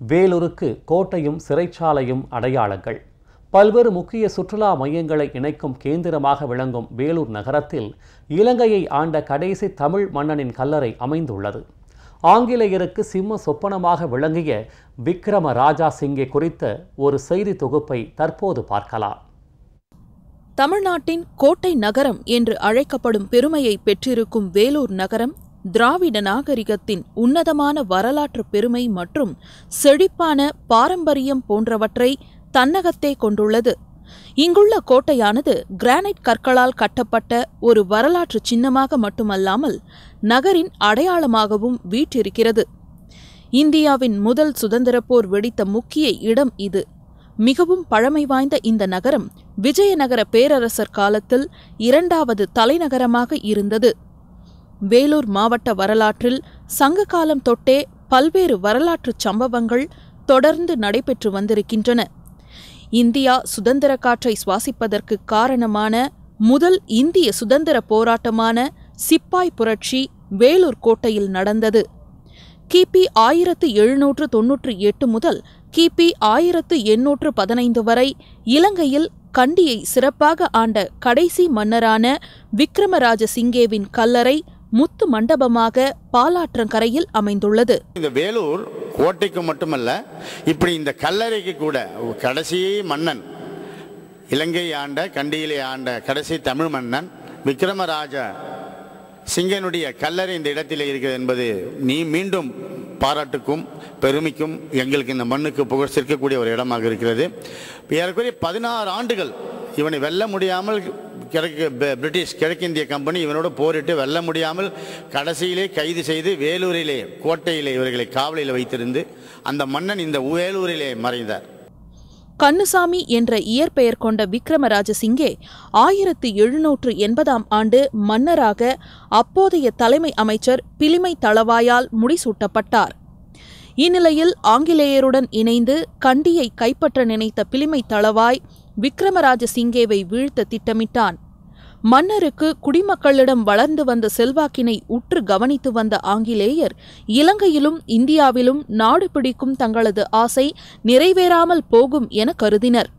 வேலூருக்கு கோட்டையும் சிறைச்சாலையும் அடையாளங்கள். பல்வேறு முக்கிய சுற்றுலா மையங்களை இணைக்கும் கேந்திரமாக விளங்கும் வேலூர் நகரத்தில் இலங்கையை ஆண்ட கடைசி தமிழ் மன்னனின் கல்லறை அமைந்துள்ளது. ஆங்கிலேயருக்கு சிம்ம சொப்பனமாக விளங்கிய விக்ரம ராஜா சிங்கே குறித்த ஒரு செய்தி தொகுப்பை தற்போது பார்க்கலாம். தமிழ்நாட்டின் கோட்டை நகரம் என்று அழைக்கப்படும் பெருமையை பெற்றிருக்கும் வேலூர் நகரம் திராவிட நாகரிகத்தின் உன்னதமான வரலாற்று பெருமை மற்றும் செழிப்பான பாரம்பரியம் போன்றவற்றை தன்னகத்தே கொண்டுள்ளது. இங்குள்ள கோட்டையானது கிரானைட் கற்களால் கட்டப்பட்ட ஒரு வரலாற்று சின்னமாக மட்டுமல்லாமல் நகரின் அடையாளமாகவும் வீற்றிருக்கிறது. இந்தியாவின் முதல் சுதந்திரப் போர் வெடித்த முக்கிய இடம் இது. மிகவும் பழமை வாய்ந்த இந்த நகரம் விஜயநகர பேரரசர் காலத்தில் இரண்டாவது தலைநகரமாக இருந்தது. வேலூர் மாவட்ட வரலாற்றில் சங்க காலம் தொட்டே பல்வேறு வரலாற்றுச் சம்பவங்கள் தொடர்ந்து நடைபெற்று வந்திருக்கின்றன. இந்தியா சுதந்திர காற்றை சுவாசிப்பதற்கு காரணமான முதல் இந்திய சுதந்திர போராட்டமான சிப்பாய் புரட்சி வேலூர் கோட்டையில் நடந்தது. கிபி ஆயிரத்து எழுநூற்று தொன்னூற்று எட்டு முதல் கிபி ஆயிரத்து எண்ணூற்று பதினைந்து வரை இலங்கையில் கண்டியை சிறப்பாக ஆண்ட கடைசி மன்னரான விக்ரமராஜ சிங்கேவின் கல்லறை முத்து மண்டபமாக பாலாற்றங்கரையில் அமைந்துள்ளது. இந்த வேலூர் கோட்டைக்கு மட்டுமல்ல இப்படி இந்த கல்லறைக்கு கூட கடைசி மன்னன் இலங்கை ஆண்ட கண்டியிலே ஆண்ட கடைசி தமிழ் மன்னன் விக்ரமராஜ சிங்கனுடைய கல்லறை இந்த இடத்திலே இருக்கிறது என்பது நீ மீண்டும் பாராட்டுக்கும் பெருமைக்கும் எங்களுக்கு இந்த மண்ணுக்கு புகழ் சேர்க்கக்கூடிய ஒரு இடமாக இருக்கிறது. ஏறக்குறைய பதினாறு ஆண்டுகள் இவனை வெல்ல முடியாமல் கிழக்கு பிரிட்டிஷ் கிழக்கிந்திய கம்பெனி இவனோடு போரிட்டு வெல்ல முடியாமல் கடைசியிலே கைது செய்து வேலூரிலே கோட்டையிலே இவர்களை காவலில் வைத்திருந்து அந்த மன்னன் இந்த வேலூரிலே மறைந்தார். கண்ணுசாமி என்ற இயற்பெயர் கொண்ட விக்ரமராஜ சிங்கே ஆயிரத்து எழுநூற்று எண்பதாம் ஆண்டு மன்னராக அப்போதைய தலைமை அமைச்சர் பிலிமை தளவாயால் முடிசூட்டப்பட்டார். இந்நிலையில் ஆங்கிலேயருடன் இணைந்து கண்டியை கைப்பற்ற நினைத்த பிலிமை தளவாய் விக்ரமராஜ சிங்கேவை வீழ்த்த திட்டமிட்டான். மன்னருக்கு குடிமக்களிடம் வளர்ந்து வந்த செல்வாக்கினை உற்று கவனித்து வந்த ஆங்கிலேயர் இலங்கையிலும் இந்தியாவிலும் நாடு பிடிக்கும் தங்களது ஆசை நிறைவேறாமல் போகும் என கருதினர்.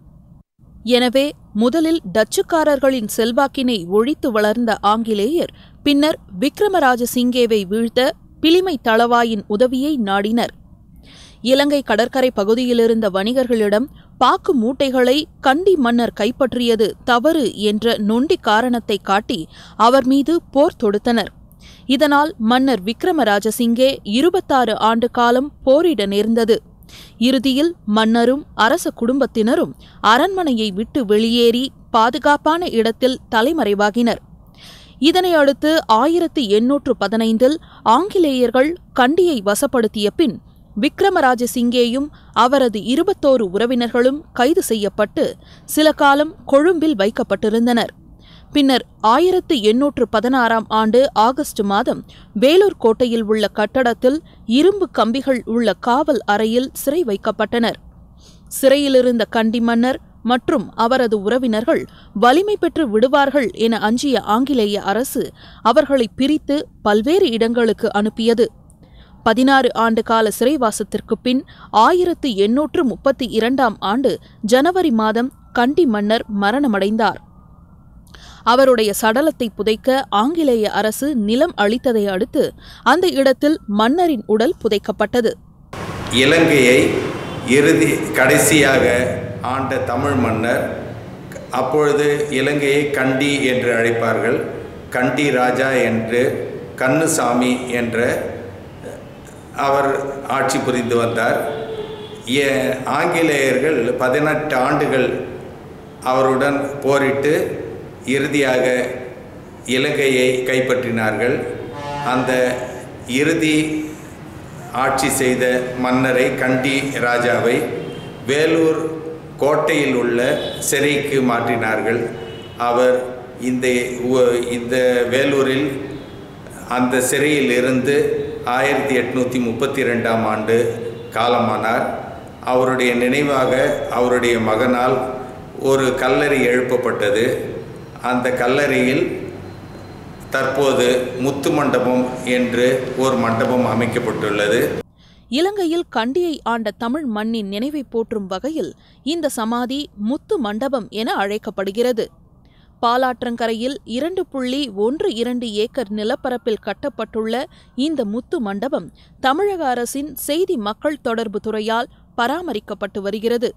எனவே முதலில் டச்சுக்காரர்களின் செல்வாக்கினை ஒழித்து வளர்ந்த ஆங்கிலேயர் பின்னர் விக்ரமராஜ சிங்கேவை வீழ்த்த பிலிமை தளவாயின் உதவியை நாடினர். இலங்கை கடற்கரை பகுதியிலிருந்த வணிகர்களிடம் பாக்கு மூட்டைகளை கண்டி மன்னர் கைப்பற்றியது தவறு என்ற நொண்டி காரணத்தை காட்டி அவர் மீது போர் தொடுத்தனர். இதனால் மன்னர் விக்ரமராஜசிங்கே இருபத்தாறு ஆண்டு காலம் போரிட நேர்ந்தது. இறுதியில் மன்னரும் அரச குடும்பத்தினரும் அரண்மனையை விட்டு வெளியேறி பாதுகாப்பான இடத்தில் தலைமறைவாகினர். இதனையடுத்து ஆயிரத்தி எண்ணூற்று பதினைந்தில் ஆங்கிலேயர்கள் கண்டியை வசப்படுத்திய பின் விக்ரமராஜ சிங்கேயும் அவரது இருபத்தோரு உறவினர்களும் கைது செய்யப்பட்டு சில காலம் கொழும்பில் வைக்கப்பட்டிருந்தனர். பின்னர் ஆயிரத்து எண்ணூற்று பதினாறாம் ஆண்டு ஆகஸ்ட் மாதம் வேலூர் கோட்டையில் உள்ள கட்டடத்தில் இரும்பு கம்பிகள் உள்ள காவல் அறையில் சிறை வைக்கப்பட்டனர். சிறையிலிருந்த கண்டி மன்னர் மற்றும் அவரது உறவினர்கள் வலிமை பெற்று விடுவார்கள் என அஞ்சிய ஆங்கிலேய அரசு அவர்களை பிரித்து பல்வேறு இடங்களுக்கு அனுப்பியது. பதினாறு ஆண்டு கால சிறைவாசத்திற்கு பின் ஆயிரத்து எண்ணூற்று முப்பத்தி இரண்டாம் ஆண்டு ஜனவரி மாதம் கண்டி மன்னர் மரணமடைந்தார். அவருடைய சடலத்தை புதைக்க ஆங்கிலேய அரசு நிலம் அளித்ததை அடுத்து அந்த இடத்தில் மன்னரின் உடல் புதைக்கப்பட்டது. இலங்கையை இறுதி கடைசியாக ஆண்ட தமிழ் மன்னர் அப்பொழுது இலங்கையை கண்டி என்று அழைப்பார்கள். கண்டி ராஜா என்று கண்ணுசாமி என்ற அவர் ஆட்சி புரிந்து வந்தார். ஏ- ஆங்கிலேயர்கள் பதினெட்டு ஆண்டுகள் அவருடன் போரிட்டு இறுதியாக இலங்கையை கைப்பற்றினார்கள். அந்த இறுதி ஆட்சி செய்த மன்னரை கண்டி ராஜாவை வேலூர் கோட்டையில் உள்ள சிறைக்கு மாற்றினார்கள். அவர் இந்த இந்த வேலூரில் அந்த சிறையில் இருந்து ஆயிரத்தி எட்நூற்றி முப்பத்தி ரெண்டாம் ஆண்டு காலமானார். அவருடைய நினைவாக அவருடைய மகனால் ஒரு கல்லறை எழுப்பப்பட்டது. அந்த கல்லறையில் தற்போது முத்து மண்டபம் என்று ஒரு மண்டபம் அமைக்கப்பட்டுள்ளது. இலங்கையில் கண்டியை ஆண்ட தமிழ் மண்ணின் நினைவை போற்றும் வகையில் இந்த சமாதி முத்து மண்டபம் என அழைக்கப்படுகிறது. பாலாற்றங்கரையில் இரண்டு புள்ளி ஒன்று இரண்டு ஏக்கர் நிலப்பரப்பில் கட்டப்பட்டுள்ள இந்த முத்து மண்டபம் தமிழக அரசின் செய்தி மக்கள் தொடர்பு துறையால் பராமரிக்கப்பட்டு வருகிறது.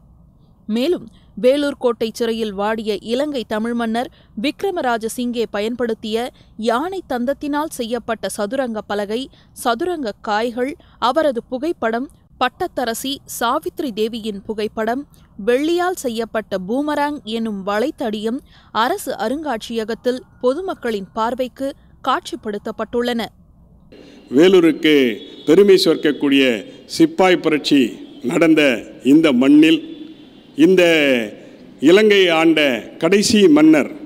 மேலும் வேலூர் கோட்டை சிறையில் வாடிய இலங்கை தமிழ் மன்னர் விக்ரமராஜ சிங்கே பயன்படுத்திய யானை தந்தத்தினால் செய்யப்பட்ட சதுரங்க பலகை சதுரங்க காய்கள் அவரது புகைப்படம் பட்டத்தரசி சாவித்ரி தேவியின் புகைப்படம் வெள்ளியால் செய்யப்பட்ட பூமராங் எனும் வளைத்தடியும் அரசு அருங்காட்சியகத்தில் பொதுமக்களின் பார்வைக்கு காட்சிப்படுத்தப்பட்டுள்ளன. வேலூருக்கு பெருமை சேர்க்கக்கூடிய சிப்பாய் புரட்சி நடந்த இந்த மண்ணில் இந்த இலங்கை ஆண்ட கடைசி மன்னர்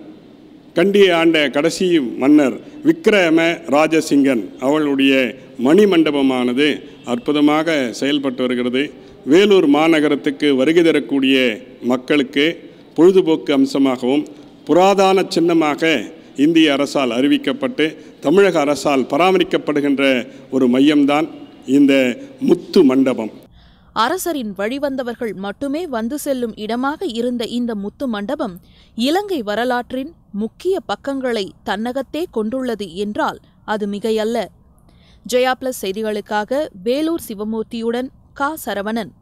கண்டியை ஆண்ட கடைசி மன்னர் விக்ரம ராஜசிங்கன் அவளுடைய மணிமண்டபமானது அற்புதமாக செயல்பட்டு வருகிறது. வேலூர் மாநகரத்துக்கு வருகை தரக்கூடிய மக்களுக்கு பொழுதுபோக்கு அம்சமாகவும் புராதான சின்னமாக இந்திய அரசால் அறிவிக்கப்பட்டு தமிழக அரசால் பராமரிக்கப்படுகின்ற ஒரு மையம்தான் இந்த முத்து மண்டபம். அரசரின் வழிவந்தவர்கள் மட்டுமே வந்து செல்லும் இடமாக இருந்த இந்த முத்து மண்டபம் இலங்கை வரலாற்றின் முக்கிய பக்கங்களை தன்னகத்தே கொண்டுள்ளது என்றால் அது மிகையல்ல. ஜெயா பிளஸ் செய்திகளுக்காக வேலூர் சிவமூர்த்தியுடன் கா சரவணன்.